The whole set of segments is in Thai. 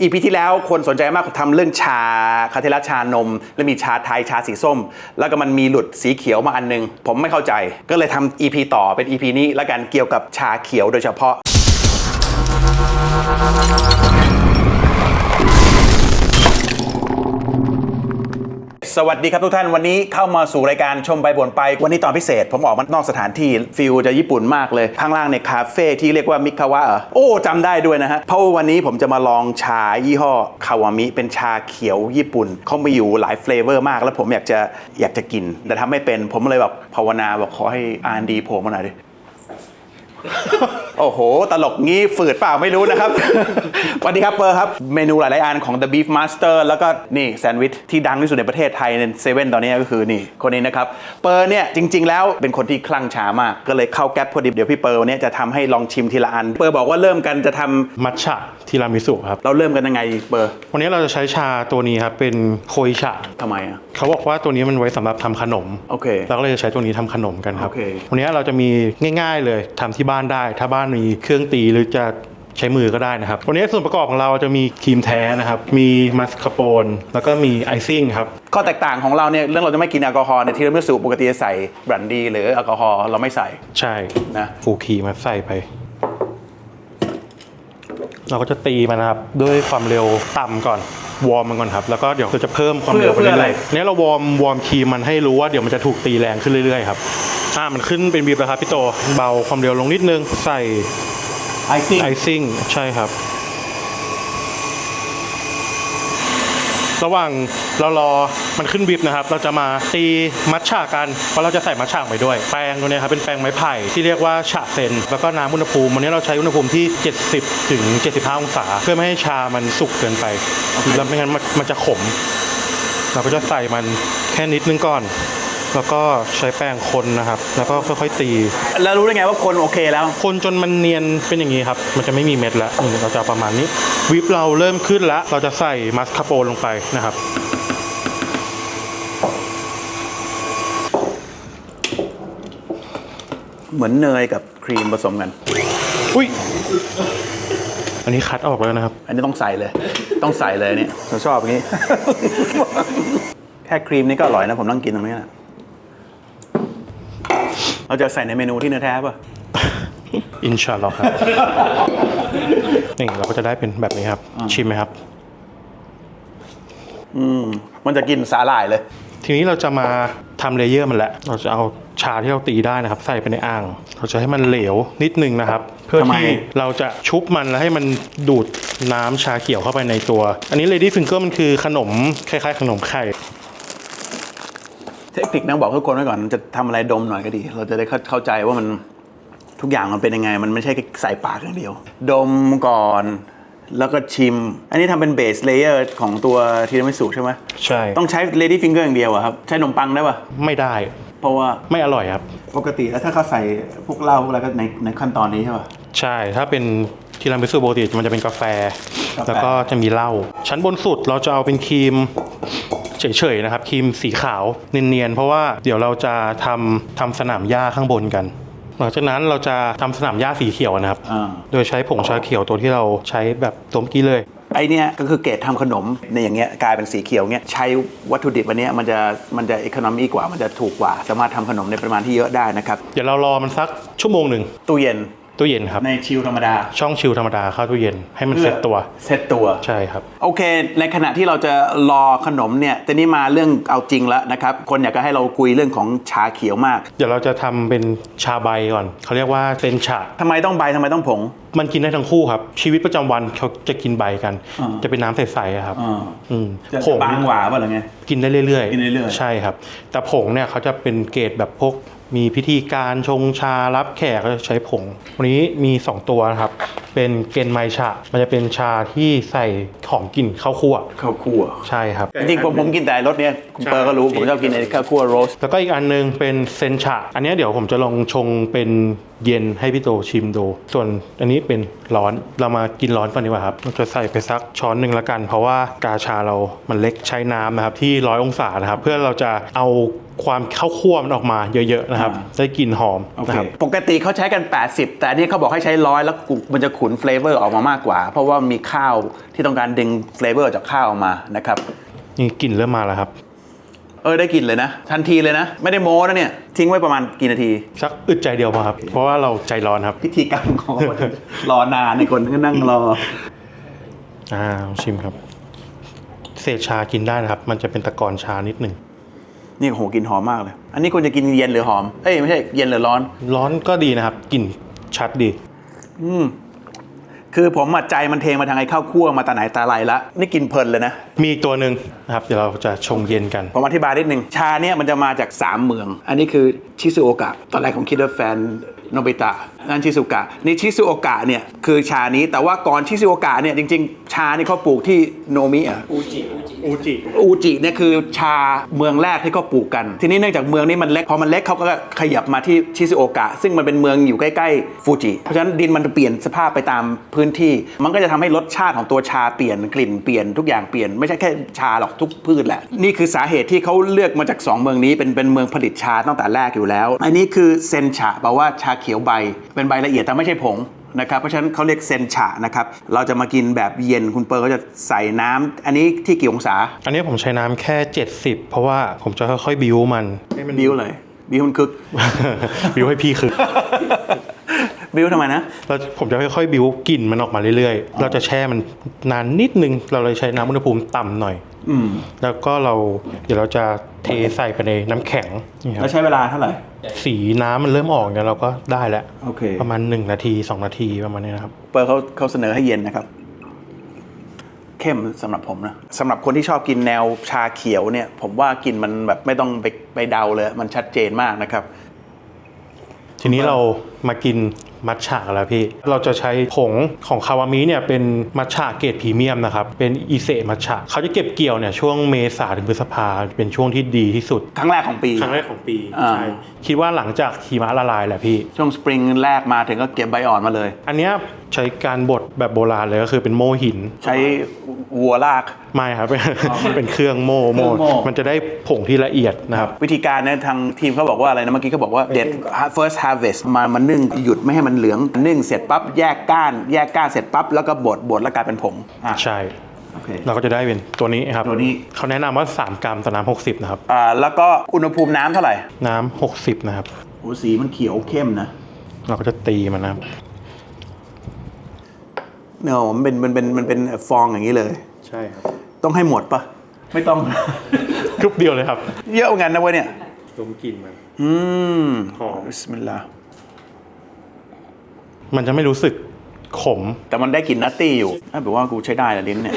อีพีที่แล้วคนสนใจมากทำเรื่องชาคาเทลาชานม แล้วมีชาไทยชาสีส้ม แล้วก็มันมีหลุดสีเขียวมาอันนึง ผมไม่เข้าใจ ก็เลยทำ EP ต่อเป็น EP นี้แล้วกันเกี่ยวกับชาเขียวโดยเฉพาะ สวัสดีครับทุกท่านวันนี้เข้ามาสู่รายการชมไปบ่นไป วันนี้ตอนพิเศษ ผมออกมานอกสถานที่ฟิลจะญี่ปุ่นมากเลย ข้างล่างในคาเฟ่ที่เรียกว่ามิคาวะเหรอโอ้จำได้ด้วยนะฮะ เพราะว่าวันนี้ผมจะมาลองชายี่ห้อคาวามิเป็นชาเขียวญี่ปุ่นเขามีอยู่หลายเฟลเวอร์มาก แล้วผมอยากจะอยากจะกิน แต่ทำไม่เป็นผมเลยแบบภาวนาบอกขอให้อานดีโผล่มาหน่อยดิ โอ้โห ตลกงี้ฝืดเปล่าไม่รู้นะครับ สวัสดีครับเปอร์ครับ เมนูหลาย ๆ อันของ The Beef Master แล้วก็นี่แซนด์วิชที่ดังที่สุดในประเทศไทยในเซเว่นตอนนี้ก็คือนี่คนนี้นะครับ เปอร์เนี่ยจริง ๆ แล้วเป็นคนที่คลั่งชามาก ก็เลยเข้าแก๊ปพอดีเดี๋ยวพี่เปอร์วันนี้จะทำให้ลองชิมทีละอัน เปอร์บอกว่าเริ่มกันจะทำมัทฉะทีรามิสุครับ เราเริ่มกันยังไงเปอร์ วันนี้เราจะใช้ชาตัวนี้ครับเป็นโคอิชะทำไมอะเขาบอกว่าตัวนี้มันไว้สำหรับทำขนมโอเคเราก็เลยจะใช้ตัวนี้ทำขนมกันครับโอเควันนี้เราจะมีง่าย ๆ เลยทำที่บ้านได้ถ้าบ้านมีเครื่องตีหรือจะใช้มือก็ได้นะครับ วันนี้ส่วนประกอบของเราจะมีครีมแท้นะครับ มีมัสคาโปนแล้วก็มีไอซิ่งครับข้อแตกต่างของเราเนี่ยเรื่องเราจะไม่กินแอลกอฮอล์ในยที่เราไม่สูบปกติจะใส่บรันดีหรือแอลกอฮอล์เราไม่ใส่ใช่นะฟูครีมมาใส่ไป เราก็จะตีมันนะครับ ด้วยความเร็วต่ำก่อนวอร์มมันก่อนครับ แล้วก็เดี๋ยวเราจะเพิ่มความเร็วไปเพื่ออะไรเรื่อยๆเนี่ยเราวอร์มวอร์มครีมมันให้รู้ว่าเดี๋ยวมันจะถูกตีแรงขึ้นเรื่อยๆครับ อ่ามันขึ้นเป็นบีบแล้วครับพี่โต เบาความเร็วลงนิดนึง ใส่ไอซิ่งไอซิ่งใช่ครับ ระหว่างเรารอมันขึ้นบิบนะครับ เราจะมาตีมัทฉะกันเพราะเราจะใส่มัทฉะไปด้วย แป้งตัวเนี้ยครับเป็นแป้งไม้ไผ่ที่เรียกว่าฉะเซนแล้วก็น้ำอุณหภูมิวันนี้เราใช้อุณหภูมิที่ 70ถึง75 องศา เพื่อไม่ให้ชามันสุกเกินไปแล้วไม่งั้นมันมันจะขม เราก็จะใส่มันแค่นิดนึงก่อน แล้วก็ใช้แป้งคนนะครับ แล้วก็ค่อยๆตี แล้วรู้ได้ไงว่าคนโอเคแล้ว คนจนมันเนียนเป็นอย่างนี้ครับ มันจะไม่มีเม็ดแล้วนี่เราจะเอาประมาณนี้ วิปเราเริ่มขึ้นแล้วเราจะใส่มัสคาโปลงไปนะครับเหมือนเนยกับครีมผสมกัน อุ้ย อันนี้คัดออกแล้วนะครับ อันนี้ต้องใส่เลย ต้องใส่เลยเนี่ยผมชอบอย่างนี้ แค่ครีมนี่ก็อร่อยนะ ผมนั่งกินตรงนี้นะ เราจะใส่ในเมนูที่เนื้อแท้ป่ะ อินชาอัลลอฮ์ครับ นี่เราก็จะได้เป็นแบบนี้ครับ ชิมไหมครับ อืม มันจะกินสาหร่ายเลย ทีนี้เราจะมาทำเลเยอร์มันแล้วเราจะเอาชาที่เราตีได้นะครับ ใส่ไปในอ่าง เราจะให้มันเหลวนิดนึงนะครับ เพื่อทำไม ที่เราจะชุบมันแล้วให้มันดูดน้ำชาเขียวเข้าไปในตัว อันนี้ Lady Finger มันคือขนมคล้ายๆ ขนมไข่ เทคนิคนะบอกทุกคนไว้ก่อนจะทำอะไรดมหน่อยก็ดี เราจะได้เข้าเข้าใจว่ามันทุกอย่างมันเป็นยังไง มันไม่ใช่แค่ใส่ปากอย่างเดียว ดมก่อนแล้วก็ชิม อันนี้ทำเป็นเบสเลเยอร์ของตัวทีรามิสุใช่ไหมใช่ ต้องใช้ lady finger อย่างเดียวอะครับ ใช้ขนมปังได้ปะไม่ได้ เพราะว่าไม่อร่อยครับ ปกติแล้วถ้าเขาใส่พวกเหล้าพวกอะไรก็ในในขั้นตอนนี้ใช่ปะใช่ ถ้าเป็นทีรามิสุปกติมันจะเป็นกาแฟกาแฟ แล้วก็จะมีเหล้าชั้นบนสุดเราจะเอาเป็นครีม เฉยๆนะครับครีมสีขาวเนียนๆเพราะว่าเดี๋ยวเราจะทำทำสนามหญ้าข้างบนกันหลังจากนั้นเราจะทำสนามหญ้าสีเขียวนะครับ อ่า โดยใช้ผงชาเขียวตัวที่เราใช้แบบตัวเมื่อกี้เลย ไอเนี้ยก็คือเกรดทำขนมในอย่างเงี้ยกลายเป็นสีเขียวเงี้ยใช้วัตถุดิบอันเนี้ยมันจะมันจะอีโคโนมีกว่ามันจะถูกกว่า สามารถทำขนมในปริมาณที่เยอะได้นะครับ เดี๋ยวเรารอมันสักชั่วโมงหนึ่งตู้เย็น ตู้เย็นครับ ในชิลธรรมดา ช่องชิลธรรมดาเข้าตู้เย็นให้มันเซ็ตตัว เซตตัว ใช่ครับ โอเค ในขณะที่เราจะรอขนมเนี่ยแต่นี่มาเรื่องเอาจริงแล้วนะครับ คนอยากจะให้เราคุยเรื่องของชาเขียวมาก เดี๋ยวเราจะทำเป็นชาใบก่อน เขาเรียกว่าเซนชา ทำไมต้องใบทำไมต้องผง มันกินได้ทั้งคู่ครับ ชีวิตประจำวันเขาจะกินใบกัน อ่า จะเป็นน้ำใสๆอะครับอ่าอืมจะผงบางกว่าป่ะหรือไง กินได้เรื่อยๆกินได้เรื่อย ๆ ใช่ครับ แต่ผงเนี่ยเขาจะเป็นเกรดแบบพวก มีพิธีการชงชารับแขกก็จะใช้ผง วันนี้มี 2 ตัวนะครับ เป็นเกนไมชา มันจะเป็นชาที่ใส่ของกลิ่นข้าวคั่ว ข้าวคั่ว ใช่ครับ จริงๆผมผมกินแต่รสเนี้ยคุณใช่เปอร์ก็รู้ ผมชอบกินไอ้ข้าวคั่วโรส แล้วก็อีกอันนึงเป็นเซนชา อันเนี้ยเดี๋ยวผมจะลองชงเป็นเย็นให้พี่โตชิมดู ส่วนอันนี้เป็นร้อน เรามากินร้อนก่อนดีกว่าครับเราจะใส่ไปสักช้อนหนึ่งละกัน เพราะว่ากาชาเรามันเล็กใช้น้ำนะครับที่ร้อยองศานะครับ เพื่อเราจะเอา ความข้าวคั่วมันออกมาเยอะๆนะครับอ่าได้กลิ่นหอมโอนะเคครับปกติเขาใช้กัน 80 แต่อันนี้เขาบอกให้ใช้ร้อยแล้วกุมันจะขุนเฟลเวอร์ออกมามากกว่า เพราะว่ามีข้าวที่ต้องการดึงเฟลเวอร์จากข้าวออกมานะครับนี่กลิ่นเริ่มมาแล้วครับ เออได้กลิ่นเลยนะ ทันทีเลยนะ ไม่ได้โม้นะเนี่ย ทิ้งไว้ประมาณกี่นาที สักอึดใจเดียวพอครับ เพราะว่าเราใจร้อนครับพิธีกรรมของคนรอนานในคนก็นั่งรออ่าลองชิมครับ เศษชากินได้นะครับ มันจะเป็นตะกอนชานิดหนึ่ง นี่โอ้โหกลินหอมมากเลย อันนี้ควรจะกินเย็นหรือหอม เอ้ยไม่ใช่เย็นหรือร้อน ร้อนก็ดีนะครับกลิ่นชัดดี อืมคือผมอะใจมันเทมาทางไอ้ข้าวคั่วมาแต่ไหนแต่ไรละนี่กินเพลินเลยนะ มีอีกตัวหนึ่งนะครับ เดี๋ยวเราจะชงเย็นกัน ผมอธิบายนิดนึง ชาเนี่ยมันจะมาจาก 3 เมือง อันนี้คือชิซุโอกะ ตอนแรกผมคิดว่าแฟน โนบิตะนั่นชิซุกะนี่ชิซุโอกะเนี่ยคือชานี้แต่ว่าก่อนชิซุโอกะเนี่ยจริง ๆ ชานี่เขาปลูกที่โนมิอะอูจิอูจิเนี่ยคือชาเมืองแรกที่เขาปลูกกัน ทีนี้เนื่องจากเมืองนี้มันเล็กพอมันเล็กเขาก็ขยับมาที่ชิซุโอกะ ซึ่งมันเป็นเมืองอยู่ใกล้ๆฟูจิเพราะฉะนั้นดินมันจะเปลี่ยนสภาพไปตามพื้นที่ มันก็จะทำให้รสชาติของตัวชาเปลี่ยนกลิ่นเปลี่ยนทุกอย่างเปลี่ยนไม่ใช่แค่ชาหรอกทุกพืชแหละนี่คือสาเหตุที่เขาเลือกมาจาก 2 เมืองนี้เป็นเป็นเมืองผลิตชาตั้งแต่แรกอยู่แล้ว อันนี้คือเซนชาแปลว่าชาเขียวใบ เป็นใบละเอียดแต่ไม่ใช่ผงนะครับเพราะฉะนั้นเขาเรียกเซนชานะครับ เราจะมากินแบบเย็นคุณเปิร์ก็จะใส่น้ำอันนี้ที่กี่องศา อันนี้ผมใช้น้ำแค่ 70 เพราะว่าผมจะค่อยๆบิวมันบิวเลยบิวมันคึก บิวให้พี่คือบิวทำไมนะเราผมจะค่อยๆบิวกลิ่นมันออกมาเรื่อยๆ เราจะแช่มันนานนิดนึง เราเลยใช้น้ำอุณหภูมิต่ำหน่อยอืม แล้วก็เราเดี๋ยวเราจะเทใส่ไปในน้ำแข็งนี่คแล้รัวบใช้เวลาเท่าไหร่ สีน้ำมันเริ่มออกเนี่ยเราก็ได้แล้วโอเค ประมาณ 1 นาที 2 นาทีประมาณนี้นะครับ เปิร์เขาเขาเสนอให้เย็นนะครับ เข้มสำหรับผมนะสำหรับคนที่ชอบกินแนวชาเขียวเนี่ย ผมว่ากินมันแบบไม่ต้องไปไปเดาเลย มันชัดเจนมากนะครับ ทีนี้เรามากิน มัทฉะแล้วพี่ เราจะใช้ผงของคาวามิเนี่ยเป็นมัทฉะเกรดพรีเมียมนะครับเป็นอิเซมัทฉะเขาจะเก็บเกี่ยวเนี่ยช่วงเมษาถึงพฤษภาเป็นช่วงที่ดีที่สุด ครั้งแรกของปี ครั้งแรกของปีอ่า ใช่คิดว่าหลังจากหิมะละลายแหละพี่ ช่วงสปริงแรกมาถึงก็เก็บใบอ่อนมาเลย อันเนี้ยใช้การบดแบบโบราณเลยก็คือเป็นโม่หิน ใช้วัวลากไม่ครับ เป็นเครื่องโม่โม่เครื่องโม่ มันจะได้ผงที่ละเอียดนะครับ วิธีการเนี่ยทางทีมเขาบอกว่าอะไรนะเมื่อกี้เขาบอกว่าเด็ด first harvest มามานึ่งหยุดไม่ให้มันเหลืองนึ่งเสร็จปั๊บแยกก้าน แยกก้านเสร็จปั๊บแล้วก็บดบดแล้วกลายเป็นผงอะ ใช่ โอเคเราก็จะได้เป็นตัวนี้ครับตัวนี้ เขาแนะนำว่า 3 กรัมต่อน้ำ60 นะครับ อ่าแล้วก็อุณหภูมิน้ำเท่าไหร่น้ำ60 นะครับ โอ้สีมันเขียวเข้มนะเราก็จะตีมันนะครับ เนอะมันเป็นมันเป็นมันเป็นฟองอย่างนี้เลยใช่ครับต้องให้หมดปะไม่ต้อง กรุ๊ปเดียวเลยครับ เยอะเหมือนกันนะเว้ยเนี่ย ดมกลิ่นมัน อืมหอม บิสมิลลาห์มันจะไม่รู้สึกขม แต่มันได้กลิ่นนัตตี้อยู่ถ้าแบบว่ากูใช้ได้ละลิ้นเนี่ย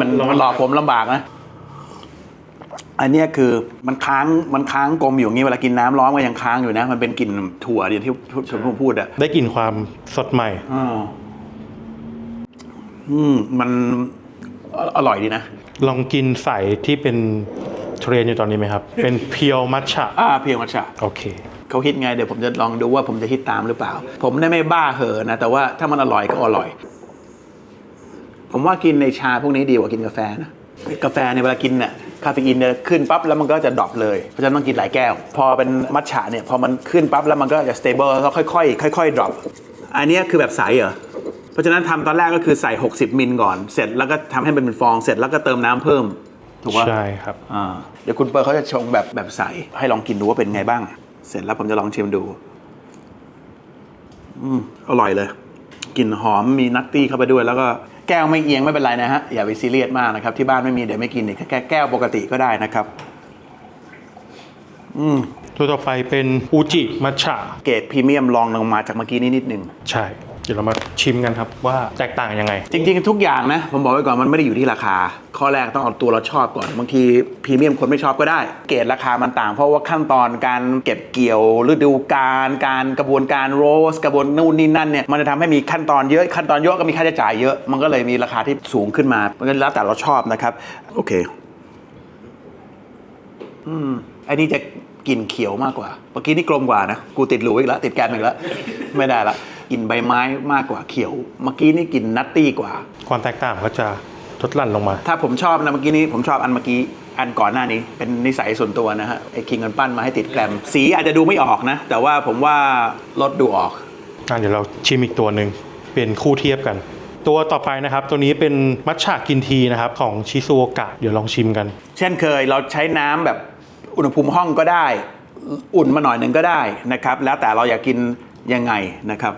มันมันหลอกผมลำบากนะ อันเนี้ยคือมันค้างมันค้างกลมอยู่อย่างนี้เวลากินน้ำร้อนก็ยังค้างอยู่นะ มันเป็นกลิ่นถั่วอย่างที่ผมพูดอะ ได้กลิ่นความสดใหม่อ่าอืมมัน ออร่อยดีนะ ลองกินใสที่เป็นเทรนด์อยู่ตอนนี้ไหมครับ เป็นเพียวมัทฉะอ่าเพียงมัชชาโอเคเขาฮิตไงเดี๋ยวผมจะลองดูว่าผมจะฮิตตามหรือเปล่า ผมได้ไม่บ้าเหอะนะ แต่ว่าถ้ามันอร่อยก็อร่อย ผมว่ากินในชาพวกนี้ดีกว่ากินกาแฟนะกาแฟเนี่ยเวลากินเนี่ยคาเฟอีนเนี่ยขึ้นปั๊บแล้วมันก็จะดรอปเลยเพราะฉะนั้นต้องกินหลายแก้ว พอเป็นมัทฉะเนี่ยพอมันขึ้นปั๊บแล้วมันก็จะสเตเบิลแล้วก็ค่อยๆค่อยๆดรอปอันเนี้ยคือแบบใสเหรอเพ ราะฉะนั้นทำตอนแรกก็คือใส่ 60 มิลก่อน เสร็จแล้วก็ทำให้มันเป็นฟอง เสร็จแล้วก็เติมน้ำเพิ่ม ถูกปะใช่ครับอ่าเดี๋ยวคุณเปิร์เขาจะชงแบบแบบใสให้ลองกินดูว่าเป็นไงบ้าง เสร็จแล้วผมจะลองชิมดู อืมอร่อยเลยกลิ่นหอมมีนัตตี้เข้าไปด้วย แล้วก็แก้วไม่เอียงไม่เป็นไรนะฮะอย่าไปซีเรียสมากนะครับ ที่บ้านไม่มีเดี๋ยวไม่กินอีกแค่แก้วปกติก็ได้นะครับ อืมตัวต่อไปเป็นอูจิมัทฉะเกรดพรีเมียมลองลงมาจากเมื่อกี้นี้นิดนึง ใช่เดี๋ยวเรามาชิมกันครับว่าแตกต่างยังไง จริงๆ ทุกอย่างนะ ผมบอกไว้ก่อนมันไม่ได้อยู่ที่ราคา ข้อแรกต้องเอาตัวเราชอบก่อน บางทีพรีเมียมคนไม่ชอบก็ได้ เกรดราคามันต่าง เพราะว่าขั้นตอนการเก็บเกี่ยวฤดูกาลการกระบวนการโรส กระบวนนู่นนี่นั่นเนี่ยมันจะทำให้มีขั้นตอนเยอะขั้นตอนเยอะก็มีค่าใช้จ่ายเยอะ มันก็เลยมีราคาที่สูงขึ้นมามันก็แล้วแต่เราชอบนะครับ โอเค อืมอันนี้จะกลิ่นเขียวมากกว่า เมื่อกี้นี่กลมกว่านะ กูติดหลูอีกแล้ว ติดแกมอีกแล้ว ไม่ได้ละ กลิ่นใบไม้มากกว่าเขียว เมื่อกี้นี่กลิ่นนัตตี้กว่า ความแตกต่างก็จะทดหลั่นลงมา ถ้าผมชอบนะเมื่อกี้นี้ผมชอบอันเมื่อกี้อันก่อนหน้านี้เป็นนิสัยส่วนตัวนะฮะไอ้คิงกันปั้นมาให้ติดแกรมสีอาจจะดูไม่ออกนะ แต่ว่าผมว่ารสดูออกอะเดี๋ยวเราชิมอีกตัวหนึ่งเป็นคู่เทียบกัน ตัวต่อไปนะครับ ตัวนี้เป็นมัทฉะกินทีนะครับของชิซูโอกะเดี๋ยวลองชิมกัน เช่นเคยเราใช้น้ำแบบอุณหภูมิห้องก็ได้ อุ่นมาหน่อยหนึ่งก็ได้นะครับ แล้วแต่เราอยากกินยังไงนะครับ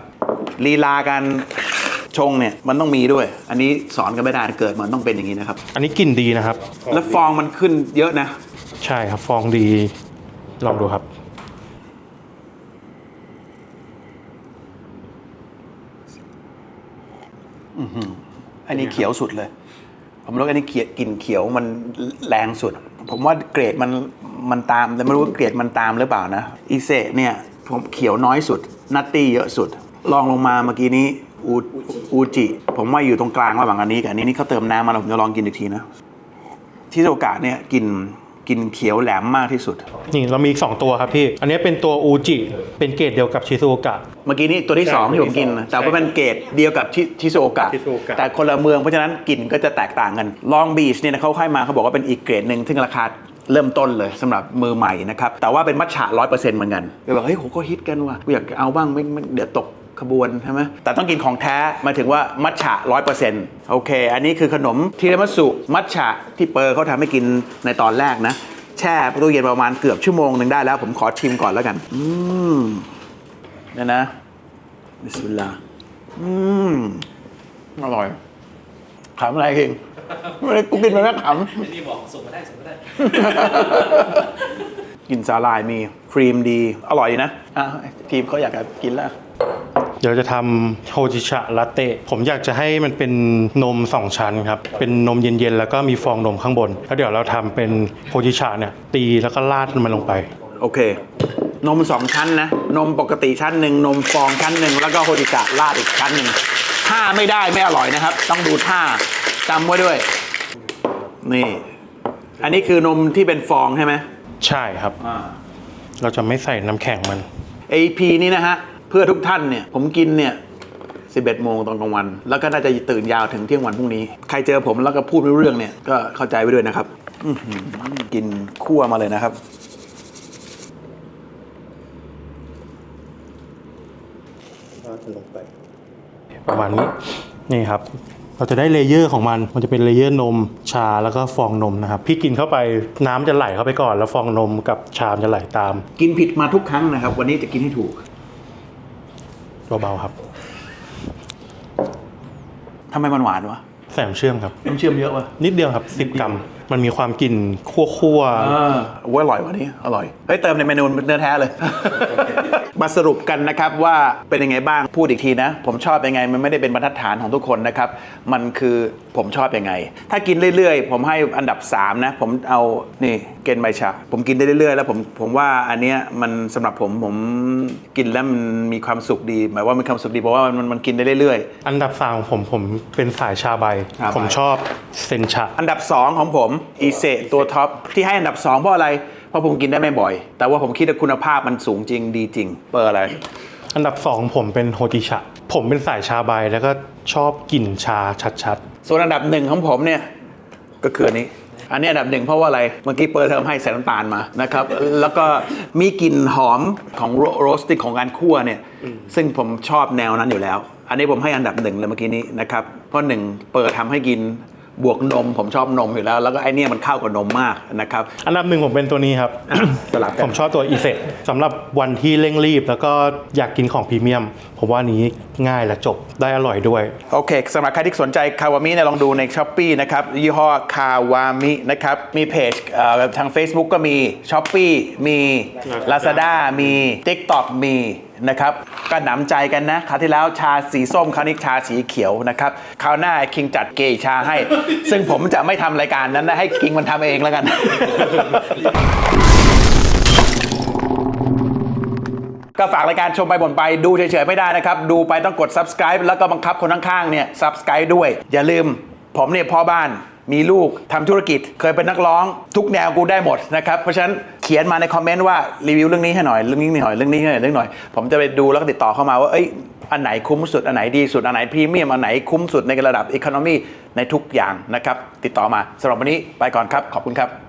ลีลาการชงเนี่ยมันต้องมีด้วย อันนี้สอนกันไม่ได้เกิดมันต้องเป็นอย่างนี้นะครับ อันนี้กลิ่นดีนะครับ แล้วฟองมันขึ้นเยอะนะ ใช่ครับ ฟองดี ลองดูครับ อันนี้เขียวสุดเลย ผมรู้ว่าอันนี้เขียกลิ่นเขียวมันแรงสุด ผมว่าเกรดมันมันตามแต่ไม่รู้ว่าเกรดมันตามหรือเปล่านะอีเซเนี่ยผมเขียวน้อยสุด นัตตี้เยอะสุด ลองลงมาเมื่อกี้นี้อูอูจิ ผมว่าอยู่ตรงกลางระหว่างอันนี้กับอันนี้นี่เขาเติมน้ำมาแล้วผมจะลองกินอีกทีนะที่โอกาสเนี่ยกินกินเขียวแหลมมากที่สุด นี่เรามีอีกสองตัวครับพี่ อันนี้เป็นตัวอูจิ เป็นเกรดเดียวกับชิซูโอกะ เมื่อกี้นี้ตัวที่สองใช่ที่ผมกินนะแต่ว่าเป็นเกรดเดียวกับชิชิโซโอกะชิโซโอกะ แต่คนละเมืองเพราะฉะนั้นกลิ่นก็จะแตกต่างกัน ลองบีชเนี่ยนะเขาค่อยมาเขาบอกว่าเป็นอีกเกรดหนึ่งซึ่งราคาเริ่มต้นเลยสำหรับมือใหม่นะครับ แต่ว่าเป็นมัทฉะร้อยเปอร์เซ็นต์เหมือนกันไปบอกเฮ้ยโหก็ฮิตกันว่ะกูอยากเอาบ้างไม่ไม่เดี๋ยวตก ขบวนใช่ไหมแต่ต้องกินของแท้หมายถึงว่ามัทฉะร้อยเปอร์เซ็นต์โอเค อันนี้คือขนมทีรามิสุมัทฉะที่เปอร์เขาทำให้กินในตอนแรกนะ แช่ตู้เย็นประมาณเกือบชั่วโมงหนึ่งได้แล้ว ผมขอชิมก่อนแล้วกัน อืมเนี่ยนะบิสมิลลาห์อืมอร่อยขำอะไรเองไม่ได้กูกินไปแล้วขนี่บอกส่งมาได้ส่งมาได้ำกินสาลายมีครีมดี อร่อยนะอะทีมเขาอยากจะกินแล้ว เดี๋ยวจะทำโฮจิชะลาเต้ผมอยากจะให้มันเป็นนมสองชั้นครับ เป็นนมเย็นๆ แล้วก็มีฟองนมข้างบน แล้วเดี๋ยวเราทำเป็นโฮจิชะเนี่ย ตีแล้วก็ราดมันลงไป โอเค นมสองชั้นนะ นมปกติชั้นหนึ่งนมฟองชั้นหนึ่งแล้วก็โฮติกะราดอีกชั้นหนึ่งถ้าไม่ได้ไม่อร่อยนะครับ ต้องดูท่าจำไว้ด้วย นี่ อันนี้คือนมที่เป็นฟองใช่ไหมใช่ครับ เราจะไม่ใส่น้ำแข็งมัน AP นี่นะฮะ เพื่อทุกท่านเนี่ยผมกินเนี่ย11โมงตอนกลางวัน แล้วก็น่าจะตื่นยาวถึงเที่ยงวันพรุ่งนี้ ใครเจอผมแล้วก็พูดไม่รู้เรื่องเนี่ย ก็เข้าใจไว้ด้วยนะครับอื้อหือกินคั่วมาเลยนะครับ ประมาณนี้ นี่ครับ เราจะได้เลเยอร์ของมัน มันจะเป็นเลเยอร์นม ชาแล้วก็ฟองนมนะครับ พี่กินเข้าไปน้ำจะไหลเข้าไปก่อน แล้วฟองนมกับชามจะไหลตาม กินผิดมาทุกครั้งนะครับ วันนี้จะกินให้ถูก เบาๆครับทำไมมันหวานวะใส่น้ำเชื่อมครับ น้ำเชื่อมเยอะวะ นิดเดียวครับสิบกรัม มันมีความกลิ่นคั่วๆเออโอ้ยอร่อยวันนี้ อร่อย เฮ้ย เติมในเมนูเนื้อแท้เลย มาสรุปกันนะครับว่าเป็นยังไงบ้างพูดอีกทีนะ ผมชอบยังไง มันไม่ได้เป็นบรรทัดฐานของทุกคนนะครับ มันคือผมชอบยังไง ถ้ากินเรื่อยๆ ผมให้อันดับ 3 นะ ผมเอานี่เกนไบชาผมกินได้เรื่อยๆ แล้วผมผมว่าอันเนี้ยมันสำหรับผมผมกินแล้วมันมีความสุขดี หมายว่ามีความสุขดีเพราะว่ามันมันกินได้เรื่อยๆ อันดับสามของผมผมเป็นสายชาใบชาใบผมชอบเซนชาอันดับ 2 ของผมอีเซตัวท็อปที่ให้อันดับ 2 เพราะอะไร เพราะผมกินได้ไม่บ่อย แต่ว่าผมคิดว่าคุณภาพมันสูงจริงดีจริง เปอร์อะไร อันดับสองผมเป็นโฮจิชะ ผมเป็นสายชาใบแล้วก็ชอบกลิ่นชาชัดส่วนอันดับหนึ่งของผมเนี่ยก็คืออันนี้ อันนี้อันดับหนึ่งเพราะว่าอะไร เมื่อกี้เปิดเทอมให้ใส่น้ำตาลมานะครับ แล้วก็มีกลิ่นหอมของโรสติกของการคั่วเนี่ย ซึ่งผมชอบแนวนั้นอยู่แล้ว อันนี้ผมให้อันดับหนึ่งเลยเมื่อกี้นี้นะครับ เพราะหนึ่งเปิดทำให้กิน บวกนมผมชอบนมอยู่แล้ว แล้วก็ไอเนี่ยมันเข้ากับนมมากนะครับๆอันดับหนึ่งผมเป็นตัวนี้ครับ สลับกันผมชอบตัวอีเซสำหรับวันที่เร่งรีบ แล้วก็อยากกินของพรีเมียม ผมว่าอันนี้ง่ายและจบได้อร่อยด้วย โอเคสำหรับใครที่สนใจคาวามิเนี่ยลองดูใน s h อ p e e นะครับยี่ห้อคาวามินะครับ มีเพจเอ่อทาง Facebook ก็มี s h อ p e e มี Lazada มี TikTok มี นะครับก็หนำใจกันนะคราวที่แล้วชาสีส้มคราวนี้ชาสีเขียวนะครับคราวหน้าคิงจัดเกย์ชาให้ ซึ่งผมจะไม่ทำรายการนั้นนะให้คิงมันทำเองแล้วกันก็ฝากรายการชมไปบ่นไปดูเฉยๆไม่ได้นะครับ ดูไปต้องกด subscribe แล้วก็บังคับคนข้างๆเนี่ย subscribe ด้วย อย่าลืมผมเนี่ยพ่อบ้าน มีลูกทำธุรกิจ เคยเป็นนักร้อง ทุกแนวกูได้หมดนะครับ เพราะฉะนั้นเขียนมาในคอมเมนต์ว่ารีวิวเรื่องนี้ให้หน่อยเรื่องนี้หน่อยเรื่องนี้หน่อยเรื่องหน่อย ผมจะไปดูแล้วก็ติดต่อเข้ามาว่าเอ้ยอันไหนคุ้มสุด อันไหนดีสุด อันไหนพรีเมียม อันไหนคุ้มสุดในระดับอีโคโนมีในทุกอย่างนะครับ ติดต่อมาสำหรับวันนี้ไปก่อนครับ ขอบคุณครับ